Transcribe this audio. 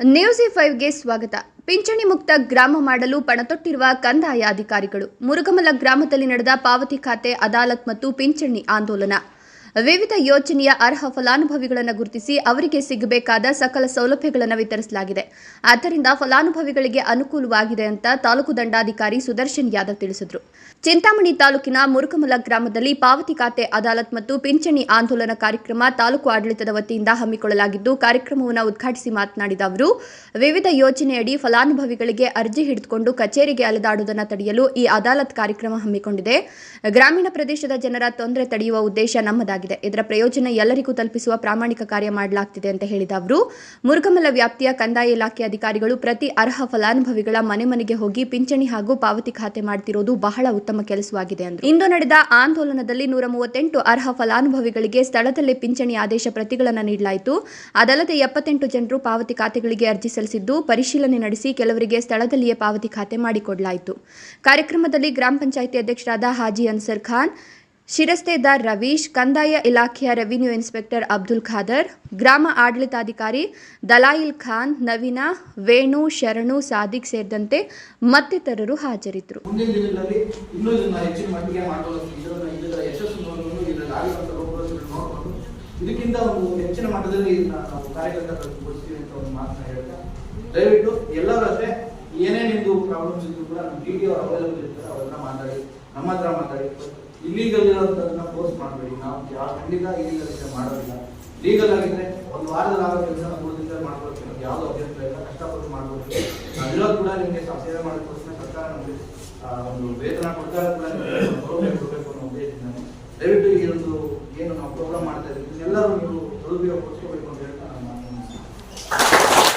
News ಫೈವ್ಗೆ ಸ್ವಾಗತ. ಪಿಂಚಣಿ ಮುಕ್ತ ಗ್ರಾಮ ಮಾಡಲು ಪಣತೊಟ್ಟಿರುವ ಕಂದಾಯ ಅಧಿಕಾರಿಗಳು. ಮುರುಗಮಲ ಗ್ರಾಮದಲ್ಲಿ ನಡೆದ ಪಾವತಿ ಖಾತೆ, ಅದಾಲತ್ ಮತ್ತು ಪಿಂಚಣಿ ಆಂದೋಲನ. ವಿವಿಧ ಯೋಜನೆಯ ಅರ್ಹ ಫಲಾನುಭವಿಗಳನ್ನು ಗುರುತಿಸಿ ಅವರಿಗೆ ಸಿಗಬೇಕಾದ ಸಕಲ ಸೌಲಭ್ಯಗಳನ್ನು ವಿತರಿಸಲಾಗಿದೆ. ಆದ್ದರಿಂದ ಫಲಾನುಭವಿಗಳಿಗೆ ಅನುಕೂಲವಾಗಿದೆ ಅಂತ ತಾಲೂಕು ದಂಡಾಧಿಕಾರಿ ಸುದರ್ಶನ್ ಯಾದವ್ ತಿಳಿಸಿದರು. ಚಿಂತಾಮಣಿ ತಾಲೂಕಿನ ಮುರುಕಮಲ ಗ್ರಾಮದಲ್ಲಿ ಪಾವತಿ ಖಾತೆ ಅದಾಲತ್ ಮತ್ತು ಪಿಂಚಣಿ ಆಂದೋಲನ ಕಾರ್ಯಕ್ರಮ ತಾಲೂಕು ಆಡಳಿತದ ವತಿಯಿಂದ ಹಮ್ಮಿಕೊಳ್ಳಲಾಗಿದ್ದು, ಕಾರ್ಯಕ್ರಮವನ್ನು ಉದ್ಘಾಟಿಸಿ ಮಾತನಾಡಿದ ಅವರು, ವಿವಿಧ ಯೋಜನೆಯಡಿ ಫಲಾನುಭವಿಗಳಿಗೆ ಅರ್ಜಿ ಹಿಡಿದುಕೊಂಡು ಕಚೇರಿಗೆ ಅಲೆದಾಡುವುದನ್ನು ತಡೆಯಲು ಈ ಅದಾಲತ್ ಕಾರ್ಯಕ್ರಮ ಹಮ್ಮಿಕೊಂಡಿದೆ. ಗ್ರಾಮೀಣ ಪ್ರದೇಶದ ಜನರ ತೊಂದರೆ ತಡೆಯುವ ಉದ್ದೇಶ ನಮ್ಮದಾಗಿದೆ. ಇದರ ಪ್ರಯೋಜನ ಎಲ್ಲರಿಗೂ ತಲುಪಿಸುವ ಪ್ರಾಮಾಣಿಕ ಕಾರ್ಯ ಮಾಡಲಾಗ್ತಿದೆ ಅಂತ ಹೇಳಿದ ಅವರು, ಮುರುಘಮಲ ವ್ಯಾಪ್ತಿಯ ಕಂದಾಯ ಇಲಾಖೆ ಅಧಿಕಾರಿಗಳು ಪ್ರತಿ ಅರ್ಹ ಫಲಾನುಭವಿಗಳ ಮನೆ ಮನೆಗೆ ಹೋಗಿ ಪಿಂಚಣಿ ಹಾಗೂ ಪಾವತಿ ಖಾತೆ ಮಾಡ್ತಿರೋದು ಬಹಳ ಉತ್ತಮ ಕೆಲಸವಾಗಿದೆ ಅಂದರು. ಇಂದು ನಡೆದ ಆಂದೋಲನದಲ್ಲಿ ನೂರ ಮೂವತ್ತೆಂಟು ಅರ್ಹ ಫಲಾನುಭವಿಗಳಿಗೆ ಸ್ಥಳದಲ್ಲೇ ಪಿಂಚಣಿ ಆದೇಶ ಪ್ರತಿಗಳನ್ನು ನೀಡಲಾಯಿತು. ಅದಲ್ಲದೆ ಎಪ್ಪತ್ತೆಂಟು ಜನರು ಪಾವತಿ ಖಾತೆಗಳಿಗೆ ಅರ್ಜಿ ಸಲ್ಲಿಸಿದ್ದು, ಪರಿಶೀಲನೆ ನಡೆಸಿ ಕೆಲವರಿಗೆ ಸ್ಥಳದಲ್ಲಿಯೇ ಪಾವತಿ ಖಾತೆ ಮಾಡಿಕೊಡಲಾಯಿತು. ಕಾರ್ಯಕ್ರಮದಲ್ಲಿ ಗ್ರಾಮ ಪಂಚಾಯಿತಿ ಅಧ್ಯಕ್ಷರಾದ ಹಾಜಿ ಅನ್ಸರ್ ಖಾನ್ ಶಿರಸ್ತೇದಾರ್ ರವೀಶ್, ಕಂದಾಯ ಇಲಾಖೆಯ ರೆವಿನ್ಯೂ ಇನ್ಸ್ಪೆಕ್ಟರ್ ಅಬ್ದುಲ್ ಖಾದರ್, ಗ್ರಾಮ ಆಡಳಿತಾಧಿಕಾರಿ ದಲಾಯಿಲ್ ಖಾನ್, ನವೀನ, ವೇಣು, ಶರಣು, ಸಾದಿಕ್ ಸೇರಿದಂತೆ ಮತ್ತಿತರರು ಹಾಜರಿದ್ದರು. ಇದಕ್ಕಿಂತ ಒಂದು ಹೆಚ್ಚಿನ ಮಟ್ಟದಲ್ಲಿ ಇದನ್ನ ನಾವು ಕಾರ್ಯಕರ್ತಗೊಳಿಸ್ತೀವಿ ಅಂತ ಒಂದು ಮಾತನ್ನ ಹೇಳ್ತಾ ದಯವಿಟ್ಟು ಎಲ್ಲರೂ ಅಷ್ಟೇ ಏನೇ ನಿಮ್ದು ಪ್ರಾಬ್ಲಮ್ಸ್ ಇದ್ರು ಕೂಡ ನಮ್ಮ ಡಿ ಡಿ ಅವ್ರು ಅವೈಲೇಬಲ್ ಇರ್ತಾರೆ, ಅವರೆಲ್ಲ ಮಾತಾಡಿ, ನಮ್ಮ ಹತ್ರ ಮಾತಾಡಿ. ಇಲ್ಲೀಗಲ್ ಇರೋದನ್ನ ಫೋರ್ಸ್ ಮಾಡಬೇಡಿ. ನಾವು ಯಾವ ಖಂಡಿತ ಇಲ್ಲಿಗಲ್ ಕೆಲಸ ಮಾಡೋದಿಲ್ಲ. ಲೀಗಲ್ ಆಗಿದ್ರೆ ಒಂದು ವಾರದಲ್ಲಿ ಆಗೋ ಕೆಲಸ ಮೂರು ದಿನದಲ್ಲಿ ನಮ್ಗೆ ಯಾವ್ದು ಅಭ್ಯಂತರ ಇಲ್ಲ ಕಷ್ಟಪಟ್ಟು ಮಾಡ್ಬೋದು ಅದರ ಕೂಡ ನಿಮಗೆ ಸೇವೆ ಮಾಡೋದಕ್ಕೋಸ್ಕರ ಸರ್ಕಾರ ನಮಗೆ ಒಂದು ವೇತನ ಕೊಡ್ತಾರೆ ಕೊಡಬೇಕು ಅನ್ನೋ ಉದ್ದೇಶದಿಂದ. ದಯವಿಟ್ಟು ಈ ಒಂದು ಏನು ನಾವು ಪ್ರೋಗ್ರಾಮ್ ಮಾಡ್ತಾ ಇದ್ದೀವಿ, ಎಲ್ಲರೂ ನೀವು ಸದುಪಯೋಗ ಕೊಡಿಸ್ಕೋಬೇಕು ಅಂತ ಹೇಳಿ